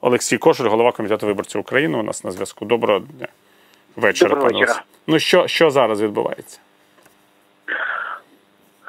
Олексій Кошель, голова комітету виборців України. У нас на зв'язку. Доброго дня. Вечора, Доброго пане вечора. Ну що, що зараз відбувається?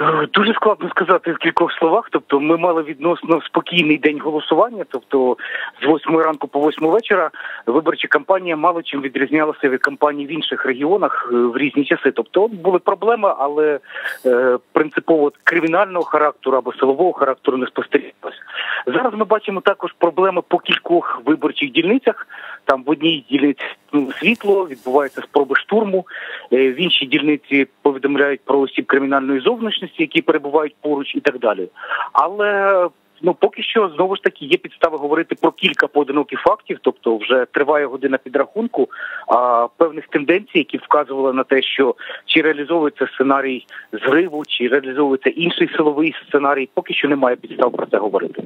Е, Дуже складно сказати в кількох словах. Тобто, ми мали відносно спокійний день голосування. Тобто, з 8 ранку по 8 вечора виборча кампанія мало чим відрізнялася від кампаній в інших регіонах е, в різні часи. Тобто, були проблеми, але е, принципово кримінального характеру або силового характеру не спостерігалося. Зараз ми бачимо також проблеми по кількох виборчих дільницях. Там в одній дільниці ну, світло, відбуваються спроби штурму. Е, В іншій дільниці повідомляють про осіб кримінальної зовнішності, які перебувають поруч, і так далі. Але ну поки що знову ж таки є підстави говорити про кілька поодиноких фактів, тобто вже триває година підрахунку а певних тенденцій, які вказували на те, що чи реалізовується сценарій зриву, чи реалізовується інший силовий сценарій, поки що немає підстав про це говорити.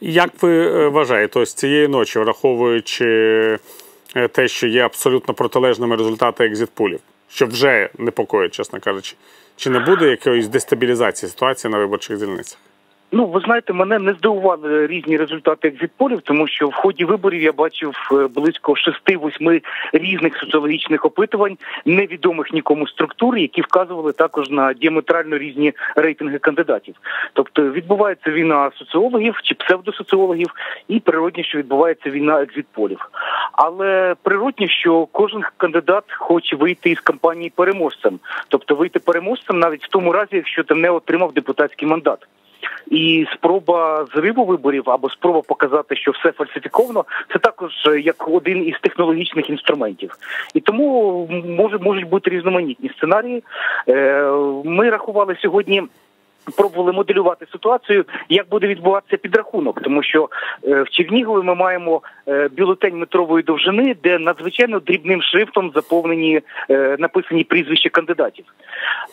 Як ви е, вважаєте, ось цієї ночі, враховуючи е, те, що є абсолютно протилежними результати екзитпулів, що вже непокоїть, чесно кажучи, чи не буде якоїсь дестабілізації ситуації на виборчих дільницях? Ну, ви знаєте, мене не здивували різні результати екзитполів, тому що в ході виборів я бачив е, близько 6-8 різних соціологічних опитувань, невідомих нікому структур, які вказували також на діаметрально різні рейтинги кандидатів. Тобто відбувається війна соціологів чи псевдосоціологів, і природні, що відбувається війна екзитполів. Але природні, що кожен кандидат хоче вийти із кампанії переможцем, тобто вийти переможцем навіть в тому разі, якщо ти не отримав депутатський мандат. І спроба зриву виборів або спроба показати, що все фальсифіковано, це також е, як один із технологічних інструментів. І тому може можуть бути різноманітні сценарії. Е, Ми рахували сьогодні. Пробували моделювати ситуацію, як буде відбуватися підрахунок, тому що е, в Чернігові ми маємо е, бюлетень метрової довжини, де надзвичайно дрібним шрифтом заповнені е, написані прізвища кандидатів.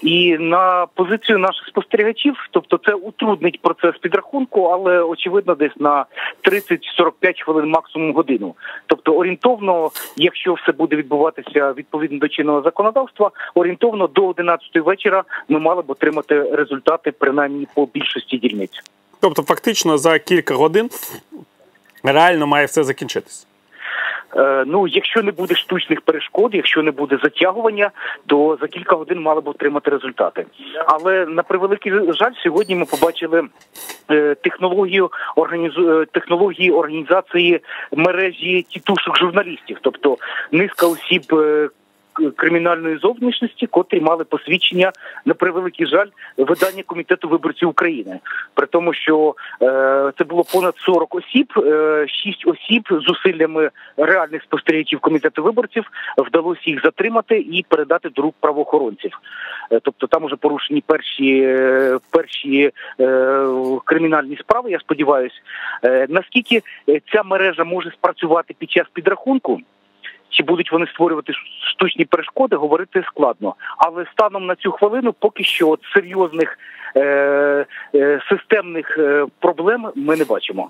І на позицію наших спостерігачів, тобто це утруднить процес підрахунку, але очевидно, десь на 30-45 хвилин максимум годину. Тобто, орієнтовно, якщо все буде відбуватися відповідно до чинного законодавства, орієнтовно до 11 вечора ми мали б отримати результати принаймні по більшості дільниць. Тобто, фактично, за кілька годин реально має все закінчитись. Е, ну, якщо не буде штучних перешкод, якщо не буде затягування, то за кілька годин мали б отримати результати. Але на превеликий жаль, сьогодні ми побачили е, технологію організу... е, технології організації мережі тітушок журналістів, тобто низка осіб. Кримінальної зовнішності, котрі мали посвідчення на превеликий жаль видання комітету виборців України, при тому, що е, це було понад 40 осіб, е, 6 осіб зусиллями реальних спостерігачів комітету виборців вдалося їх затримати і передати до рук правоохоронців. Е, Тобто там уже порушені перші, перші е, кримінальні справи. Я сподіваюся, е, наскільки е, ця мережа може спрацювати під час підрахунку. Чи будуть вони створювати штучні перешкоди, говорити складно. Але станом на цю хвилину поки що от серйозних е, е, системних е, проблем ми не бачимо.